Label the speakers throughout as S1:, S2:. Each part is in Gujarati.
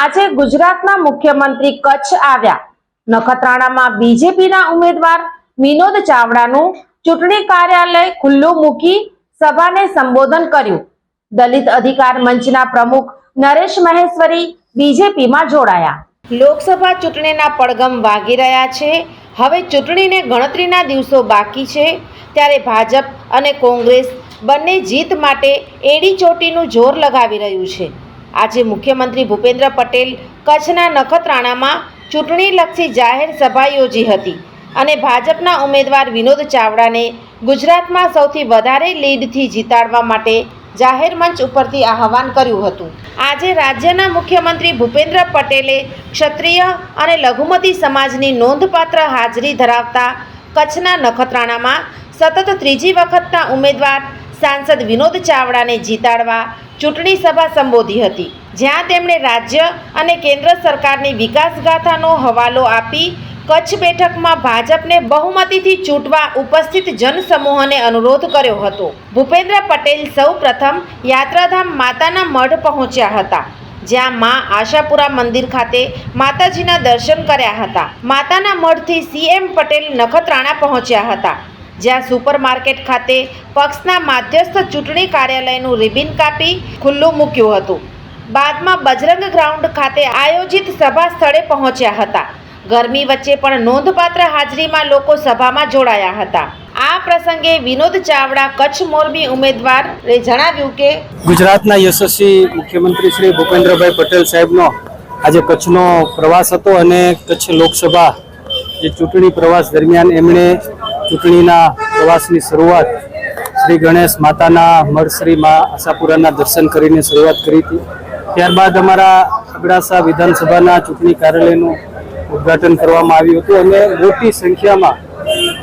S1: આજે ગુજરાતના મુખ્યમંત્રી કચ્છ આવ્યા. નખત્રાણામાં બીજેપીના ઉમેદવાર વિનોદ ચાવડાનું ચૂંટણી કાર્યાલય ખુલ્લું મૂકી સભાને સંબોધન કર્યું. દલિત અધિકાર મંચના પ્રમુખ નરેશ મહેશ્વરી બીજેપીમાં જોડાયા. લોકસભા ચૂંટણીના પડગમ વાગી રહ્યા છે. હવે ચૂંટણીને ગણતરીના દિવસો બાકી છે. ત્યારે ભાજપ અને કોંગ્રેસ બંને જીત માટે એડી ચોટીનું જોર લગાવી રહ્યું છે. આજે મુખ્યમંત્રી ભૂપેન્દ્ર પટેલ કચ્છના નખત્રાણામાં ચૂંટણીલક્ષી જાહેર સભા યોજી હતી અને ભાજપના ઉમેદવાર વિનોદ ચાવડાને ગુજરાતમાં સૌથી વધારે લીડથી જીતાડવા માટે જાહેર મંચ ઉપરથી આહવાન કર્યું હતું. આજે રાજ્યના મુખ્યમંત્રી ભૂપેન્દ્ર પટેલે ક્ષત્રિય અને લઘુમતી સમાજની નોંધપાત્ર હાજરી ધરાવતા કચ્છના નખત્રાણામાં સતત ત્રીજી વખતના ઉમેદવાર સાંસદ વિનોદ ચાવડાને જીતાડવા ચૂંટણી સભા સંબોધી હતી. જ્યાં તેમણે રાજ્ય અને કેન્દ્ર સરકારની વિકાસગાથાનો હવાલો આપી કચ્છ બેઠકમાં ભાજપને બહુમતીથી ચૂંટવા ઉપસ્થિત જનસમૂહને અનુરોધ કર્યો હતો. ભૂપેન્દ્ર પટેલ સૌ પ્રથમ યાત્રાધામ માતાના મઢ પહોંચ્યા હતા, જ્યાં મા આશાપુરા મંદિર ખાતે માતાજીના દર્શન કર્યા હતા. માતાના મઢથી સીએમ પટેલ નખત્રાણા પહોંચ્યા હતા. જ્યાં સુપરમાર્કેટ ખાતે પક્ષના માધ્યસ્થ ચૂંટણી કાર્યાલયનું રિબિન કાપી ખુલ્લું મૂક્યું હતું. બાદમાં બજરંગ ગ્રાઉન્ડ ખાતે આયોજિત સભા સ્થળે પહોંચ્યા હતા. ગરમી વચ્ચે પણ નોંધપાત્ર હાજરીમાં લોકો સભામાં જોડાયા હતા. આ પ્રસંગે વિનોદ ચાવડા, કચ્છ મોરબી ઉમેદવારે જણાવ્યું કે
S2: ગુજરાતના યશસ્વી મુખ્યમંત્રી શ્રી ભૂપેન્દ્રભાઈ પટેલ સાહેબનો આજે કચ્છનો પ્રવાસ હતો અને કચ્છ લોકસભા જે ચૂંટણી પ્રવાસ દરમિયાન એમણે ચૂંટણીના પ્રવાસની શરૂઆત શ્રી ગણેશ માતાના મઢ શ્રી મા આશાપુરાના દર્શન કરીને શરૂઆત કરી હતી. ત્યારબાદ અમારા અબડાસા વિધાનસભાના ચૂંટણી કાર્યાલયનું ઉદ્ઘાટન કરવામાં આવ્યું હતું અને મોટી સંખ્યામાં,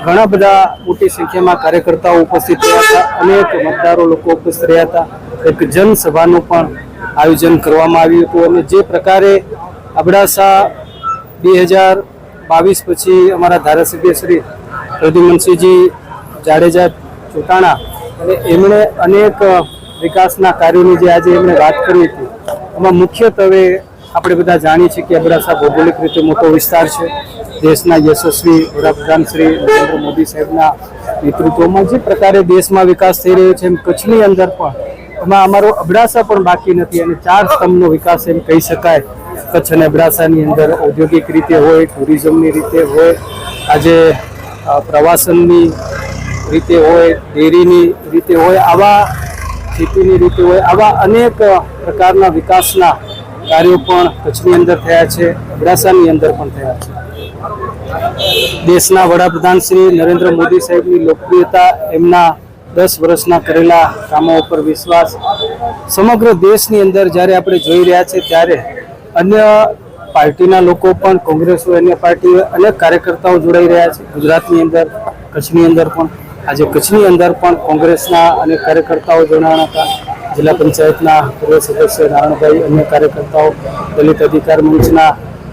S2: ઘણા બધા મોટી સંખ્યામાં કાર્યકર્તાઓ ઉપસ્થિત રહ્યા હતા, અનેક મતદારો લોકો ઉપસ્થિત રહ્યા હતા. એક જનસભાનું પણ આયોજન કરવામાં આવ્યું હતું અને જે પ્રકારે અબડાસા બે હજાર બાવીસ પછી અમારા ધારાસભ્ય શ્રી પ્રદ્યુમનસિંહજી જાડેજા ચોટાણા અને એમણે અનેક વિકાસના કાર્યોની જે આજે એમણે વાત કરી હતી, એમાં મુખ્યત્વે આપણે બધા જાણીએ છીએ કે અબડાસા ભૌગોલિક રીતે મોટો વિસ્તાર છે. દેશના યશસ્વી વડાપ્રધાન શ્રી નરેન્દ્ર મોદી સાહેબના નેતૃત્વમાં જે પ્રકારે દેશમાં વિકાસ થઈ રહ્યો છે એમ કચ્છની અંદર પણ, એમાં અમારો અબડાસા પણ બાકી નથી અને ચાર સ્તંભનો વિકાસ એમ કહી શકાય. કચ્છ અને અબડાસાની અંદર ઔદ્યોગિક રીતે હોય, ટુરિઝમની રીતે હોય, આજે પ્રવાસનની રીતે હોય, ડેરીની રીતે હોય, આવા ખેતીની રીતે હોય, આવા અનેક પ્રકારના વિકાસના કાર્યો પણ કચ્છની અંદર થયા છે, અબડાસાની અંદર પણ થયા છે. દેશના વડાપ્રધાન શ્રી નરેન્દ્ર મોદી સાહેબની લોકપ્રિયતા, એમના દસ વર્ષના કરેલા કામો ઉપર વિશ્વાસ. સમગ્ર દેશની અંદર જ્યારે આપણે જોઈ રહ્યા છે ત્યારે અન્ય પાર્ટીના લોકો પણ, કોંગ્રેસ હોય અન્ય પાર્ટી હોય, અનેક કાર્યકર્તાઓ જોડાઈ રહ્યા છે. ગુજરાતની અંદર, કચ્છની અંદર પણ. આજે કચ્છની અંદર પણ કોંગ્રેસના અનેક કાર્યકર્તાઓ જોડાયા હતા. જિલ્લા પંચાયતના પૂર્વ સદસ્ય નારાયણભાઈ અન્ય કાર્યકર્તાઓ, દલિત અધિકાર મંચના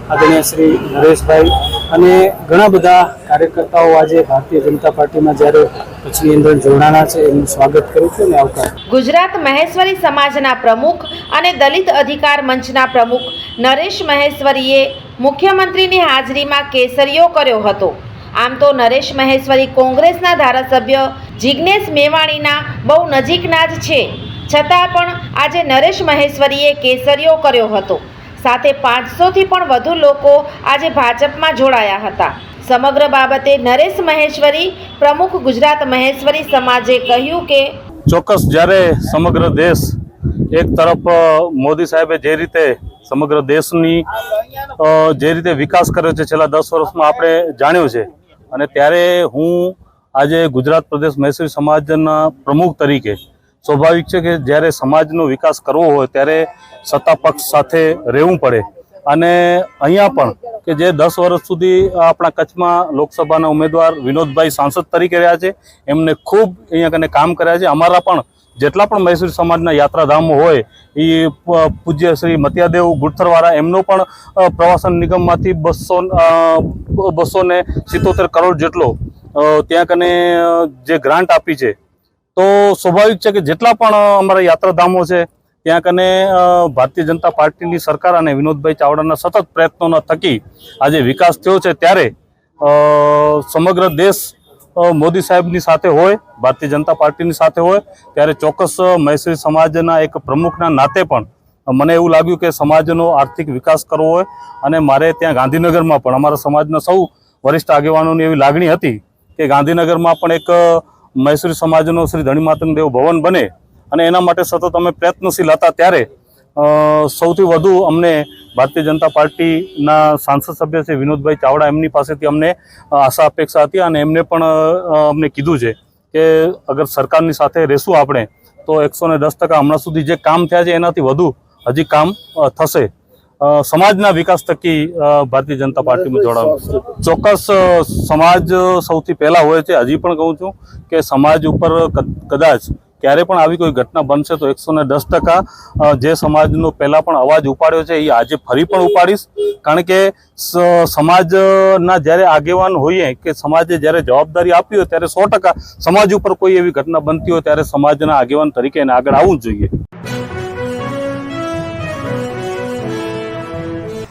S2: આદરણીય શ્રી નરેશભાઈ અને ઘણા બધા કાર્યકર્તાઓ આજે ભારતીય જનતા પાર્ટીમાં જ્યારે પછી અંદર જોડાણા છે, એમનું સ્વાગત કરું છું અને આવકાર.
S1: ગુજરાત મહેશ્વરી સમાજના પ્રમુખ અને દલિત અધિકાર મંચના પ્રમુખ નરેશ મહેશ્વરીએ મુખ્યમંત્રીની હાજરીમાં કેસરીયો કર્યો હતો. આમ તો નરેશ મહેશ્વરી કોંગ્રેસના ધારાસભ્ય જિજ્ઞેશ મેવાણીના બહુ નજીકના જ છે. છતાં પણ આજે નરેશ મહેશ્વરીએ કેસરીયો કર્યો હતો. સાથે પાંચસોથી પણ વધુ લોકો આજે ભાજપમાં જોડાયા હતા. સમગ્ર બાબતે નરેશ મહેશ્વરી, પ્રમુખ ગુજરાત મહેશ્વરી સમાજે કહ્યું કે
S3: ચોક્કસ જ્યારે સમગ્ર દેશ એક તરફ મોદી સાહેબે જે રીતે સમગ્ર દેશની જે રીતે વિકાસ કર્યો છે છેલ્લા દસ વર્ષમાં આપણે જાણ્યું છે. અને ત્યારે હું આજે ગુજરાત પ્રદેશ મહેસૂરી સમાજના પ્રમુખ તરીકે સ્વાભાવિક છે કે જ્યારે સમાજનો વિકાસ કરવો હોય ત્યારે સત્તા પક્ષ સાથે રહેવું પડે. અને અહીંયા પણ કે જે દસ વર્ષ સુધી આપણા કચ્છમાં લોકસભાના ઉમેદવાર વિનોદભાઈ સાંસદ તરીકે રહ્યા છે, એમને ખૂબ અહીંયા કને કામ કર્યા છે. અમારા પણ જેટલા પણ મૈસૂર સમાજના યાત્રાધામો હોય એ પૂજ્ય શ્રી મતિયાદેવ ગુડથરવાળા, એમનો પણ પ્રવાસન નિગમમાંથી બસો બસો ને સિત્તોતેર કરોડ જેટલો ત્યાં કને જે ગ્રાન્ટ આપી છે તો સ્વાભાવિક છે કે જેટલા પણ અમારા યાત્રાધામો છે, ત્યાં કને ભારતીય જનતા પાર્ટીની સરકાર અને વિનોદભાઈ ચાવડાના સતત પ્રયત્નોના થકી આજે વિકાસ થયો છે. ત્યારે સમગ્ર દેશ મોદી સાહેબની સાથે હોય, ભારતીય જનતા પાર્ટીની સાથે હોય, ત્યારે ચોક્કસ મહેસૂરી સમાજના એક પ્રમુખના નાતે પણ મને એવું લાગ્યું કે સમાજનો આર્થિક વિકાસ કરવો હોય અને મારે ત્યાં ગાંધીનગરમાં પણ, અમારા સમાજના સૌ વરિષ્ઠ આગેવાનોની એવી લાગણી હતી કે ગાંધીનગરમાં પણ એક મૈસૂરી સમાજનો શ્રી ધણી માતંગદેવ ભવન બને અને એના માટે સતત અમે પ્રયત્નશીલ હતા ત્યારે સૌથી વધુ અમને ભારતીય જનતા પાર્ટીના સાંસદ સભ્ય છે વિનોદભાઈ ચાવડા એમની પાસેથી અમને આશા અપેક્ષા હતી અને એમને પણ અમને કીધું છે કે અગર સરકારની સાથે રહેશું આપણે, તો એકસો ને દસ ટકા હમણાં સુધી જે કામ થયા છે એનાથી વધુ હજી કામ થશે. સમાજના વિકાસ થકી ભારતીય જનતા પાર્ટીમાં જોડાવાનું ચોક્કસ સમાજ સૌથી પહેલા હોય છે હજી પણ કહું છું કે સમાજ ઉપર કદાચ ક્યારે પણ આવી કોઈ ઘટના બનશે તો એકસો ને દસ ટકા જે સમાજનો પહેલાં પણ અવાજ ઉપાડ્યો છે એ આજે ફરી પણ ઉપાડીશ. કારણ કે સમાજના જ્યારે આગેવાન હોઈએ કે સમાજે જ્યારે જવાબદારી આપી હોય ત્યારે સો ટકા સમાજ ઉપર કોઈ એવી ઘટના બનતી હોય ત્યારે સમાજના આગેવાન તરીકે એને આગળ આવવું જ જોઈએ.